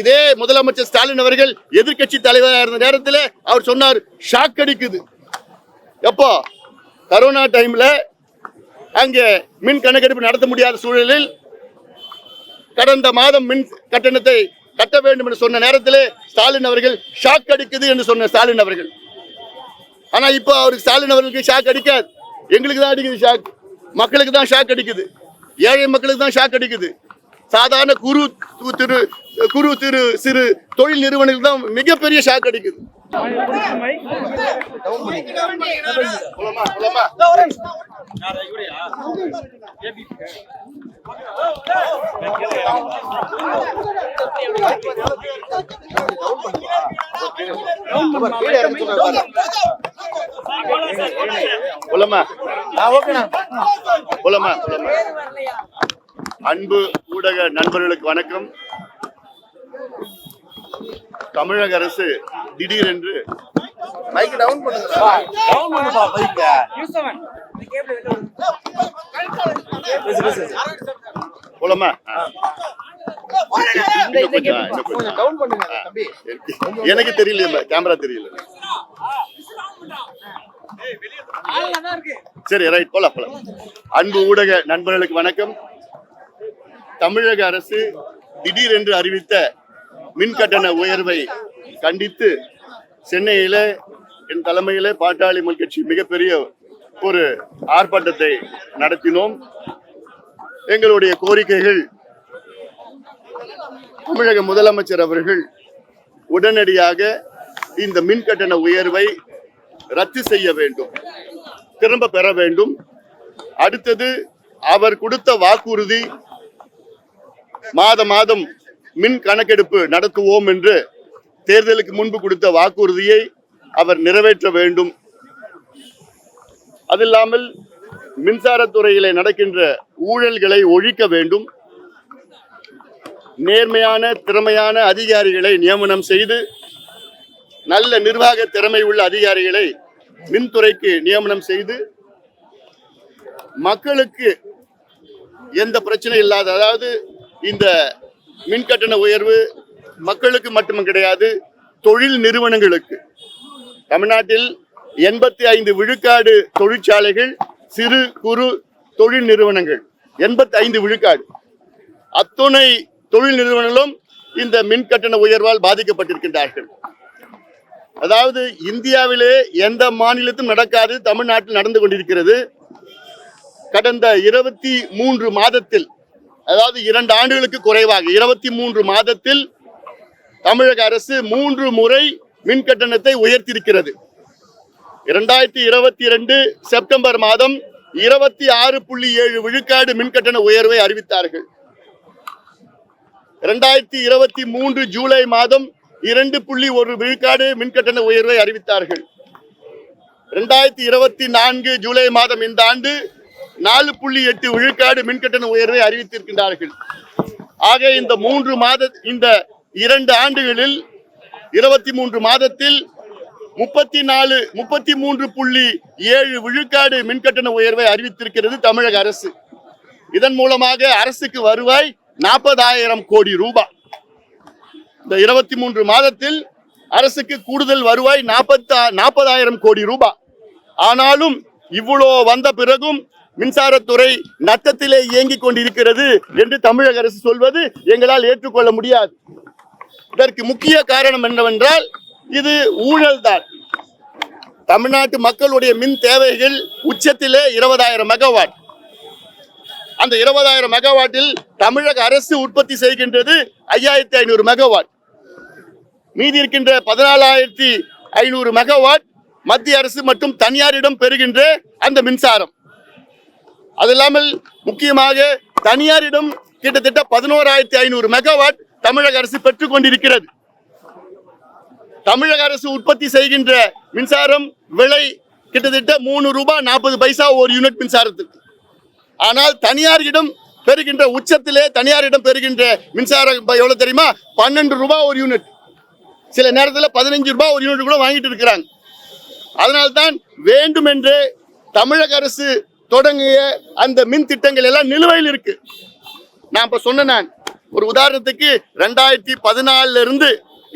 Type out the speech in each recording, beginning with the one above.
இதே முதலமைச்சர் ஸ்டாலின் அவர்கள் எதிர்க்கட்சி தலைவராக இருந்த நேரத்தில் அவர் சொன்னார் ஷாக் அடிக்குது. எப்போ? கரோனா டைம்ல அங்கே மின் கணக்கெடுப்பு நடத்த முடியாத சூழலில் கடந்த மாதம் மின் கட்டணத்தை கட்ட வேண்டும் என்று சொன்ன நேரத்திலே ஸ்டாலின் அவர்கள் ஷாக் அடிக்குது என்று சொன்ன ஸ்டாலின் அவர்கள். ஆனா இப்போ அவருக்கு ஸ்டாலின் அவர்களுக்கு ஷாக் அடிக்காது. எங்களுக்கு தான் அடிக்குது ஷாக். மக்களுக்கு தான் ஷாக் அடிக்குது. ஏழை மக்களுக்கு தான் ஷாக் அடிக்குது. சாதாரண குறு து- திரு குறு திரு சிறு தொழில் நிறுவனங்களுக்கு தான் மிகப்பெரிய ஷாக் அடிக்குது? போலாமா, போலாமா? அன்பு ஊடக நண்பர்களுக்கு வணக்கம். தமிழக அரசு திடீரென்று மைக் டவுன் பண்ணுங்க. டவுன் பண்ணுப்பா மைக்க போலாமா? ஆ. இன்னும் கொஞ்சம், இன்னும் கொஞ்சம் கொஞ்சம். டவுன் பண்ணுங்க தம்பி. எனக்கு தெரியல கேமரா தெரியல. சரி ரைட் போலாம் போலாம். அன்பு ஊடக நண்பர்களுக்கு வணக்கம். தமிழக அரசு திடீரென்று அறிவித்த மின் கட்டண உயர்வை கண்டித்து சென்னையில என் தலைமையில பாட்டாளி கட்சி மிகப்பெரிய ஒரு ஆர்ப்பாட்டத்தை நடத்தினோம். எங்களுடைய கோரிக்கைகள் தமிழக முதலமைச்சர் அவர்கள் உடனடியாக இந்த மின் கட்டண உயர்வை ரத்து செய்ய வேண்டும் திரும்ப பெற வேண்டும். அடுத்தது அவர் கொடுத்த வாக்குறுதி மாத மாதம் மின் கணக்கெடுப்பு நடத்துவோம் என்று தேர்தலுக்கு முன்பு கொடுத்த வாக்குறுதியை அவர் நிறைவேற்ற வேண்டும். அதில்லாமல் மின்சாரத்துறையிலே நடக்கின்ற ஊழல்களை ஒழிக்க வேண்டும். நேர்மையான திறமையான அதிகாரிகளை நியமனம் செய்து நல்ல நிர்வாக திறமை உள்ள அதிகாரிகளை மின்துறைக்கு நியமனம் செய்து மக்களுக்கு எந்த பிரச்சனை இல்லாத அதாவது இந்த மின் கட்டண உயர்வு மக்களுக்கு மட்டும் கிடையாது தொழில் நிறுவனங்களுக்கு. தமிழ்நாட்டில் எண்பத்தி ஐந்து விழுக்காடு தொழிற்சாலைகள் சிறு குறு தொழில் நிறுவனங்கள். எண்பத்தி ஐந்து விழுக்காடு. அத்துணை தொழில் நிறுவனங்களும் இந்த மின் கட்டண உயர்வால் பாதிக்கப்பட்டிருக்கின்றார்கள். அதாவது இந்தியாவிலே எந்த மாநிலத்தும் நடக்காது தமிழ்நாட்டில் நடந்து கொண்டிருக்கிறது. கடந்த இருபத்தி மூன்று மாதத்தில் அதாவது இரண்டு ஆண்டுகளுக்கு குறைவாக இருபத்தி மூன்று மாதத்தில் தமிழக அரசு மூன்று முறை மின் கட்டணத்தை உயர்த்தியிருக்கிறது. இரண்டாயிரத்தி இருபத்தி ரெண்டு செப்டம்பர் மாதம் இருபத்தி ஆறு புள்ளி ஏழு விழுக்காடு மின் கட்டண உயர்வை அறிவித்தார்கள். இரண்டாயிரத்தி இருபத்தி மூன்று ஜூலை மாதம் இரண்டு புள்ளி ஒரு விழுக்காடு மின் கட்டண உயர்வை அறிவித்தார்கள். இரண்டாயிரத்தி இருபத்தி நான்கு ஜூலை மாதம் இந்த ஆண்டு நாலு புள்ளி எட்டு விழுக்காடு மின் கட்டண உயர்வை அறிவித்திருக்கின்றார்கள். ஆக இந்த மூன்று மாத இந்த இரண்டு ஆண்டுகளில் இருபத்தி மூன்று மாதத்தில் முப்பத்தி நாலு முப்பத்தி மூன்று புள்ளி ஏழு விழுக்காடு மின் கட்டண உயர்வை அறிவித்திருக்கிறது தமிழக அரசு. இதன் மூலமாக அரசுக்கு வருவாய் நாற்பதாயிரம் கோடி ரூபாய் இந்த இருபத்தி மூன்று மாதத்தில் அரசுக்கு கூடுதல் வருவாய் நாற்பத்தா நாற்பதாயிரம் கோடி ரூபாய் ஆனாலும் இவ்வளோ வந்த பிறகும் மின்சாரத்துறை நட்டத்திலே இயங்கிக் கொண்டிருக்கிறது என்று தமிழக அரசு சொல்வது எங்களால் ஏற்றுக்கொள்ள முடியாது. இதற்கு முக்கிய காரணம் என்னவென்றால் இது ஊழல் தான் தமிழ்நாட்டு மக்களுடைய மின் தேவைகள் உச்சத்திலே இருபதாயிரம் மெகாவாட். அந்த இருபதாயிரம் மெகாவாட்டில் தமிழக அரசு உற்பத்தி செய்கின்றது ஐயாயிரத்தி ஐநூறு மெகாவாட். மீதி இருக்கின்ற பதினாலாயிரத்தி ஐநூறு மெகாவாட் மத்திய அரசு மற்றும் தனியாரிடம் பெறுகின்ற அந்த மின்சாரம். அது இல்லாமல் முக்கியமாக தனியாரிடம் கிட்டத்தட்ட பதினோராயிரத்தி ஐநூறு மெகாவாட் தமிழக அரசு பெற்றுக் கொண்டிருக்கிறது. தமிழக அரசு உற்பத்தி செய்கின்ற மின்சாரம் விலை கிட்டத்தட்ட மூணு ரூபாய் நாற்பது பைசா ஒரு யூனிட் மின்சாரத்துக்கு. ஆனால் தனியாரிடம் பெறுகின்ற உச்சத்திலே தனியாரிடம் பெறுகின்ற மின்சாரம் இப்ப எவ்வளவு தெரியுமா? பன்னெண்டு ரூபாய் ஒரு யூனிட். சில நேரத்தில் பதினஞ்சு ரூபாய் ஒரு யூனிட் கூட வாங்கிட்டு இருக்கிறாங்க. அதனால்தான் வேண்டுமென்றே தமிழக அரசு தொடங்கிய அந்த மின் திட்டங்கள் எல்லாம் நிலுவையில் இருக்கு. நான் இப்ப சொன்ன நான் ஒரு உதாரணத்துக்கு ரெண்டாயிரத்தி பதினாலுல இருந்து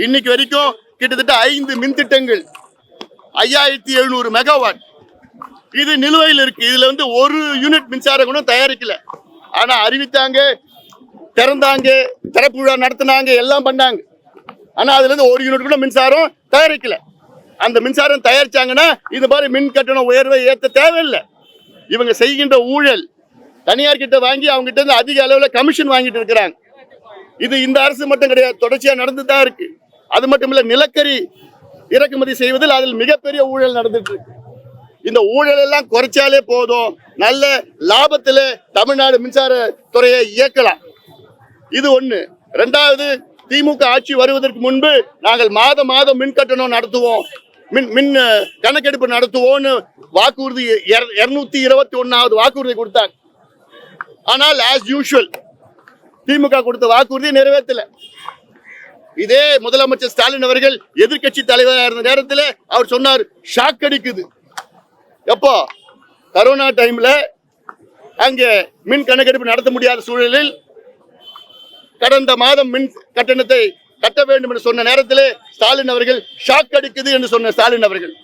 இன்னைக்கு வரைக்கும் கிட்டத்தட்ட ஐந்து மின் திட்டங்கள் ஐயாயிரத்தி எழுநூறு மெகாவாட். இது நிலுவையில் இருக்கு. இதுல வந்து ஒரு யூனிட் மின்சாரம் கூட தயாரிக்கல. ஆனா அறிவித்தாங்க திறந்தாங்க திறப்பு விழா நடத்தினாங்க எல்லாம் பண்ணாங்க. ஆனா அதுல இருந்து ஒரு யூனிட் கூட மின்சாரம் தயாரிக்கல. அந்த மின்சாரம் தயாரிச்சாங்கன்னா இது மாதிரி மின் கட்டண உயர்வை ஏற்ற தேவையில்லை. இவங்க செய்கின்ற ஊழல் தனியார் கிட்ட வாங்கி அவங்க கிட்ட இருந்து அதிக அளவில் கமிஷன் வாங்கிட்டு இருக்கிறாங்க. இது இந்த அரசு மட்டும் கிடையாது தொடர்ச்சியாக நடந்து தான் இருக்கு. அது மட்டும் இல்லை நிலக்கரி இறக்குமதி செய்வதில் அதில் மிகப்பெரிய ஊழல் நடந்துட்டு இருக்கு. இந்த ஊழல் எல்லாம் குறைச்சாலே போதும். நல்ல லாபத்தில் தமிழ்நாடு மின்சார துறையை இயக்கலாம். இது ஒண்ணு. ரெண்டாவது திமுக ஆட்சி வருவதற்கு முன்பு நாங்கள் மாதம் மாதம் மின் கட்டணம் நடத்துவோம். மின் மின் கணக்கெடுப்பு நடத்துவோம்னு வாக்குறுதி இருநூத்தி இருபத்தி ஒன்னாவது வாக்குறுதி கொடுத்தாங்க. ஆனால் ஆஸ் யூஷுவல் திமுக கொடுத்த வாக்குறுதி நிறைவேற்றல. இதே முதலமைச்சர் ஸ்டாலின் அவர்கள் எதிர்க்கட்சி தலைவராக இருந்த நேரத்தில் அவர் சொன்னார் ஷாக் அடிக்குது. எப்போ? கரோனா டைம்ல அங்கே மின் கணக்கெடுப்பு நடத்த முடியாத சூழலில் கடந்த மாதம் மின் கட்டணத்தை கட்ட வேண்டும் என்று சொன்ன நேரத்திலே ஸ்டாலின் அவர்கள் ஷாக் அடிக்குது என்று சொன்ன ஸ்டாலின் அவர்கள்.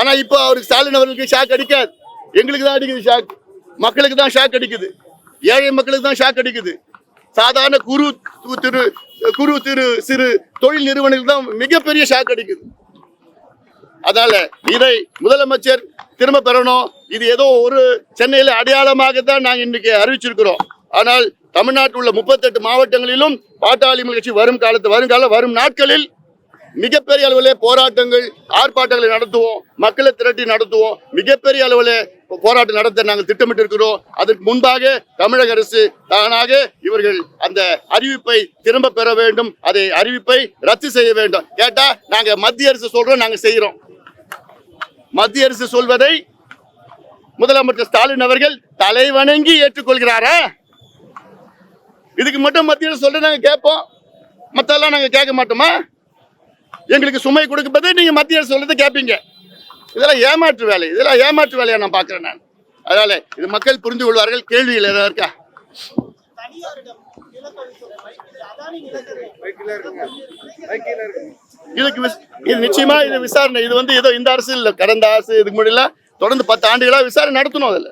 ஆனா இப்போ அவருக்கு ஸ்டாலின் அவர்களுக்கு ஷாக் அடிக்காது. எங்களுக்கு தான் அடிக்குது ஷாக் மக்களுக்கு தான் ஷாக் அடிக்குது. ஏழை மக்களுக்கு தான் ஷாக் அடிக்குது. சாதாரண குறு திரு குறு திரு சிறு தொழில் நிறுவனங்கள் தான் மிகப்பெரிய ஷாக் அடிக்குது. அதனால இதை முதலமைச்சர் திரும்ப பெறணும். இது ஏதோ ஒரு சென்னையில அடையாளமாக தான் நாங்க இன்னைக்கு அறிவிச்சிருக்கிறோம். ஆனால் தமிழ்நாட்டில் உள்ள முப்பத்தெட்டு மாவட்டங்களிலும் பாட்டாளி கட்சி வரும் காலத்து வருங்கால வரும் நாட்களில் மிகப்பெரிய அளவில் போராட்டங்கள் ஆர்ப்பாட்டங்களை நடத்துவோம் மக்களை திரட்டி நடத்துவோம். மிகப்பெரிய அளவில் போராட்டம் நடத்த நாங்கள் திட்டமிட்டு இருக்கிறோம் அதற்கு முன்பாக தமிழக அரசு தானாக இவர்கள் அந்த அறிவிப்பை திரும்ப பெற வேண்டும். அதை அறிவிப்பை ரத்து செய்ய வேண்டும். கேட்டா நாங்க மத்திய அரசு சொல்றோம் நாங்க செய்யறோம் மத்திய அரசு சொல்வதை முதலமைச்சர் ஸ்டாலின் அவர்கள் தலைவணங்கி ஏற்றுக்கொள்கிறாரா? இதுக்கு மட்டும் மத்தியில் சொல்லிட்டு நாங்கள் கேட்போம். மற்றெல்லாம் நாங்க கேட்க மாட்டோமா? எங்களுக்கு சுமை கொடுக்கும்போது நீங்க மத்திய அரசு சொல்றதை கேட்பீங்க. இதெல்லாம் ஏமாற்று வேலை. இதெல்லாம் ஏமாற்று வேலையா நான் பார்க்குறேன் நான். அதனால இது மக்கள் புரிந்து கொள்வார்கள் கேள்வியில் ஏதாவது இருக்கா? இதுக்கு இது நிச்சயமா இது விசாரணை. இது வந்து ஏதோ இந்த அரசு இல்லை கடந்த அரசு இதுக்கு முன்னாடி தொடர்ந்து பத்து ஆண்டுகளா விசாரணை நடத்தணும் அதுல.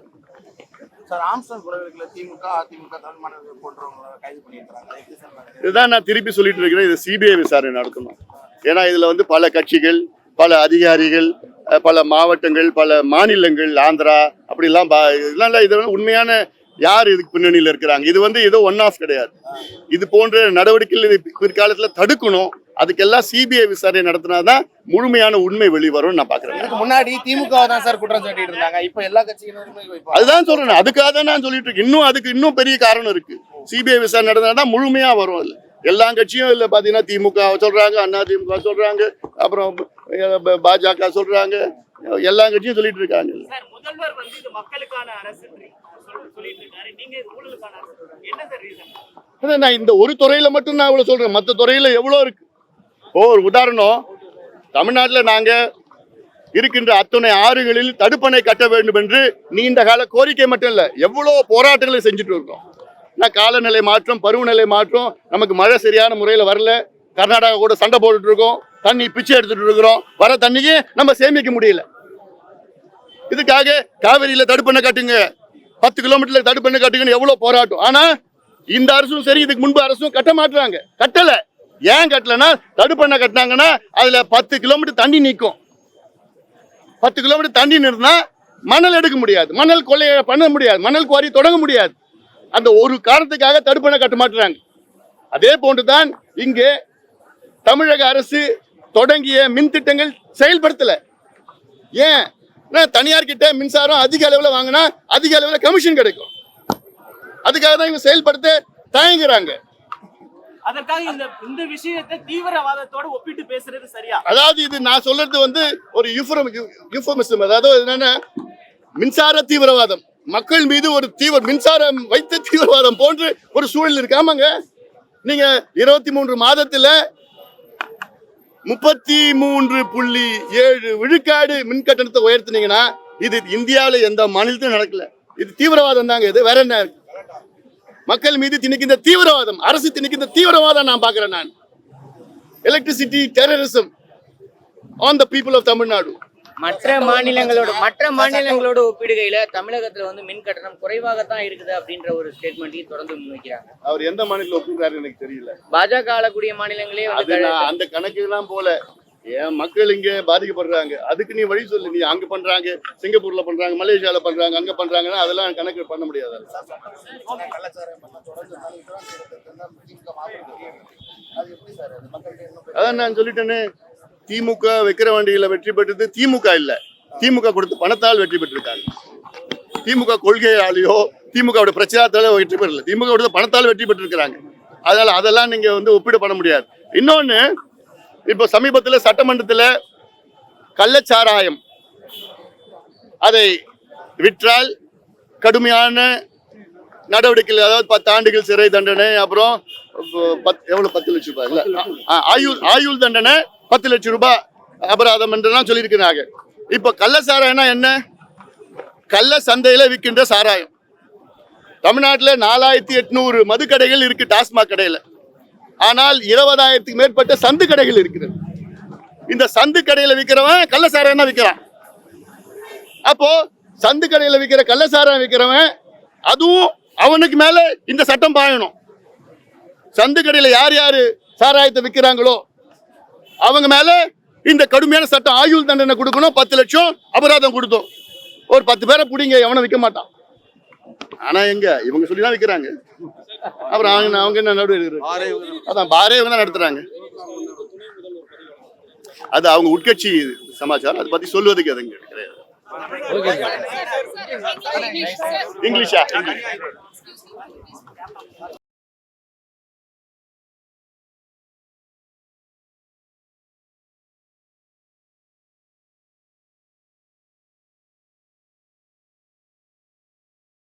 சார் ஆம்ஸ்டன் கொலைகளுக்குள்ள திமுக அதிமுக தமிழ் மாணவர்கள் போன்றவங்களை கைது பண்ணியிருக்காங்க இதுதான் நான் திருப்பி சொல்லிட்டு இருக்கிறேன் இது சிபிஐ விசாரணை நடத்தணும். ஏன்னா இதுல வந்து பல கட்சிகள் பல அதிகாரிகள் பல மாவட்டங்கள் பல மாநிலங்கள் ஆந்திரா அப்படிலாம் பா- இதெல்லாம் இது உண்மையான யார் இதுக்கு பின்னணியில் இருக்கிறாங்க? இது வந்து ஏதோ ஒன் ஆஃப் கிடையாது. இது போன்ற நடவடிக்கைகள் இது தடுக்கணும். அதுக்கெல்லாம் சிபிஐ விசாரணை நடத்தினாதான் முழுமையான உண்மை வெளிவரும் நான் பாக்குறேன். முன்னாடி திமுக தான் சார் குற்றம் சாட்டிட்டு இருந்தாங்க இப்ப எல்லா வைப்பாங்க அதுதான் சொல்றேன் அதுக்காக தான் நான் சொல்லிட்டு இருக்கேன். இன்னும் அதுக்கு இன்னும் பெரிய காரணம் இருக்கு. சிபிஐ விசாரணை நடந்தா முழுமையா வரும் அதுல எல்லா கட்சியும் இல்ல பாத்தீங்கன்னா திமுக சொல்றாங்க அண்ணா திமுக சொல்றாங்க அப்புறம் பாஜக சொல்றாங்க எல்லா கட்சியும் சொல்லிட்டு இருக்காங்க. சார் முதல்வர் வந்து இது மக்களுக்கான அரசு சொல்~ சொல்லிட்டு இருக்காரு. நீங்க இது ஊழலுக்கான அரசு சொல்றீங்க. என்ன சார் ரீசன் அதான் நான் இந்த ஒரு துறையில மட்டும் நான் இவ்வளவு சொல்றேன். மற்ற துறையில எவ்வளவு இருக்கு? ஓ ஒரு உதாரணம். தமிழ்நாட்டில் நாங்கள் இருக்கின்ற அத்துணை ஆறுகளில் தடுப்பணை கட்ட வேண்டும் என்று நீண்ட கால கோரிக்கை மட்டும் இல்லை எவ்வளோ போராட்டங்களை செஞ்சுட்டு இருக்கோம். நான் காலநிலை மாற்றம் பருவநிலை மாற்றம் நமக்கு மழை சரியான முறையில் வரல. கர்நாடகா கூட சண்டை போட்டுட்டு இருக்கோம். தண்ணி பிச்சை எடுத்துட்டு இருக்கிறோம். வர தண்ணியே நம்ம சேமிக்க முடியல. இதுக்காக காவிரியில் தடுப்பணை கட்டுங்க. பத்து கிலோமீட்டர்ல தடுப்பணை கட்டுங்கன்னு எவ்வளோ போராட்டம். ஆனால் இந்த அரசும் சரி இதுக்கு முன்பு அரசும் கட்ட மாட்டுறாங்க. கட்டலை. ஏன் கட்டலன்னா தடுப்பணை கட்டினாங்கன்னா அதுல பத்து கிலோமீட்டர் தண்ணி நிற்கும் பத்து கிலோமீட்டர் தண்ணி நிறுத்தினா மணல் எடுக்க முடியாது. மணல் கொள்ளைய பண்ண முடியாது. மணல் குவாரி தொடங்க முடியாது. அந்த ஒரு காரணத்துக்காக தடுப்பணை கட்ட மாட்டுறாங்க. அதே போன்றுதான் இங்கே தமிழக அரசு தொடங்கிய மின் திட்டங்கள் செயல்படுத்தல. ஏன்? ஏன்னா தனியார் கிட்ட மின்சாரம் அதிக அளவில் வாங்கினா அதிக அளவில் கமிஷன் கிடைக்கும். அதுக்காக தான் இவங்க செயல்படுத்த தயங்குறாங்க. அதற்காக இந்த இந்த விஷயத்தை தீவிரவாதத்தோட ஒப்பிட்டு பேசுறது சரியா? அதாவது இது நான் சொல்றது வந்து ஒரு யூஃபரம் யூஃபமிசம். அதாவது என்னன்னா மின்சார தீவிரவாதம். மக்கள் மீது ஒரு தீவிர மின்சாரம் வைத்த தீவிரவாதம் போன்று ஒரு சூழல் இருக்கு. ஆமாங்க. நீங்க இருபத்தி மூன்று மாதத்துல முப்பத்தி மூன்று புள்ளி ஏழு விழுக்காடு மின் கட்டணத்தை உயர்த்தினீங்கன்னா இது இந்தியாவில் எந்த மாநிலத்திலும் நடக்கல. இது தீவிரவாதம் தாங்க. இது வேற என்ன இருக்கு? மக்கள் மீது திணிக்கின்ற தீவிரவாதம் அரசு திணிக்கின்ற தீவிரவாதம் நான் பார்க்கிறேன் நான். Electricity terrorism on the people of Tamil Nadu மற்ற மாநிலங்களோட மற்ற மாநிலங்களோட ஒப்பிடுகையில தமிழகத்துல வந்து மின் கட்டணம் குறைவாகத்தான் இருக்குது அப்படின்ற ஒரு ஸ்டேட்மெண்ட்டையும் தொடர்ந்து முன்வைக்கிறாங்க. அவர் எந்த மாநிலத்தில் ஒப்புக்கிறாரு எனக்கு தெரியல. பாஜக ஆளக்கூடிய மாநிலங்களே அந்த கணக்குலாம் போல. என் மக்கள் இங்க பாதிக்கப்படுறாங்க? அதுக்கு நீ வழி சொல்லு. நீ அங்க பண்றாங்க சிங்கப்பூர்ல பண்றாங்க மலேசியால பண்றாங்க அங்க பண்றாங்கன்னா அதெல்லாம் கணக்கு பண்ண முடியாது? அதான் நான் சொல்லிட்டேனே. திமுக வைக்கிற வண்டியில வெற்றி பெற்றது திமுக இல்ல. திமுக கொடுத்த பணத்தால் வெற்றி பெற்றிருக்காங்க. திமுக கொள்கையாலேயோ திமுக பிரச்சாரத்தால வெற்றி பெறல. திமுக கொடுத்த பணத்தால் வெற்றி பெற்றிருக்கிறாங்க. அதனால அதெல்லாம் நீங்க வந்து ஒப்பீடு பண்ண முடியாது. இன்னொன்னு இப்போ சமீபத்துல சட்டமன்றத்தில் கள்ளச்சாராயம். அதை விற்றால் கடுமையான நடவடிக்கைகள் அதாவது பத்து ஆண்டுகள் சிறை தண்டனை அப்புறம் பத் எவ்வளவு? பத்து லட்சம் ரூபாய் இல்ல? ஆயுள் ஆயுள் தண்டனை பத்து லட்சம் ரூபாய் அபராதம் என்றெல்லாம் சொல்லியிருக்கிறாங்க. இப்போ கள்ள சாராயம்னா என்ன? கள்ள சந்தையில விற்கின்ற சாராயம். தமிழ்நாட்டில் நாலாயிரத்தி எட்நூறு மதுக்கடைகள் இருக்கு டாஸ்மாக் கடையில. ஆனால் இருபதாயிரத்துக்கு மேற்பட்ட சந்து கடைகள் இருக்கிறது. இந்த சந்து கடையில விற்கிறவன் கள்ள விற்கிறான் அப்போ சந்து கடையில விற்கிற கள்ள விற்கிறவன் அதுவும் அவனுக்கு மேல இந்த சட்டம் பாயணும். சந்து கடையில யார் யாரு சாராயத்தை விற்கிறாங்களோ அவங்க மேல இந்த கடுமையான சட்டம் ஆயுள் தண்டனை கொடுக்கணும். பத்து லட்சம் அபராதம் கொடுத்தோம். ஒரு பத்து பேரை பிடிங்க எவனும் விற்க மாட்டான். ஆனா எங்க? இவங்க சொல்லி தான் விற்கிறாங்க அப்புறம் அவங்க அவங்க என்ன நடவடிக்கை அதான் பாரே இவங்க தான் நடத்துறாங்க. அது அவங்க உட்கட்சி சமாச்சாரம். அதை பத்தி சொல்வதுக்கு அது இங்க கிடையாது. இங்கிலீஷா.